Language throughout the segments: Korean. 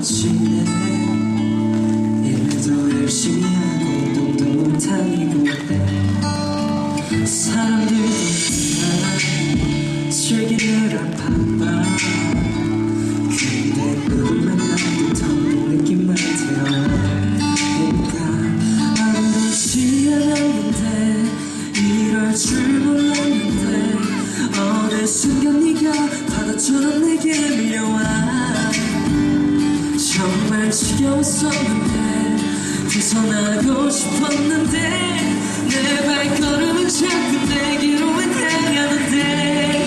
아침에 일도 열심히 하고 동도 다니고 사람들도 나 즐기느라 바빠 근데 그걸 만나도 더 느낌만 들어 그니까 아무렇지 않았는데 이럴 줄 몰랐는데 어느 순간 네가 바다처럼 내게 밀려와. 정말 지겨웠었는데 벗어나고 싶었는데 내 발걸음은 자꾸 내기로 향하는데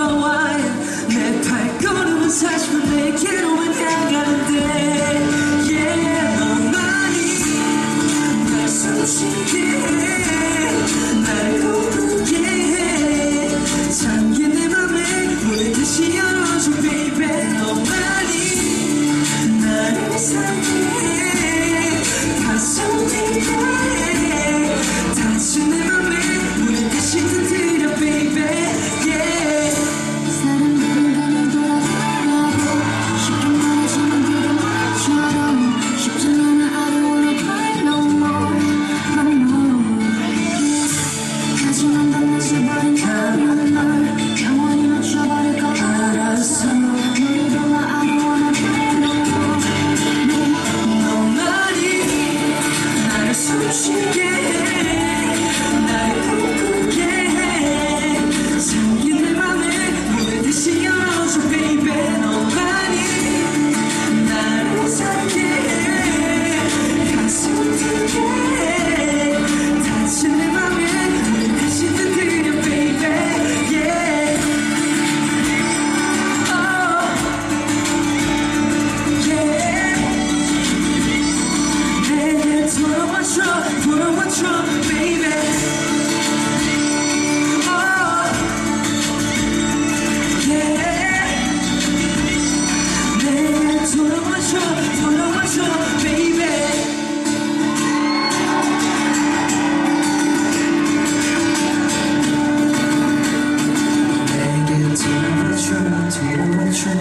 my wife 내 발걸음은 사실은 내게로 향하는데 Yeah 너만이 날 숨쉬게 해날 고프게 해. 잠긴 내 맘에 문을 다시 열어줘 baby? 너만이 나를 사랑해. 가슴 위에 다시 내 She can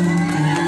Thank you.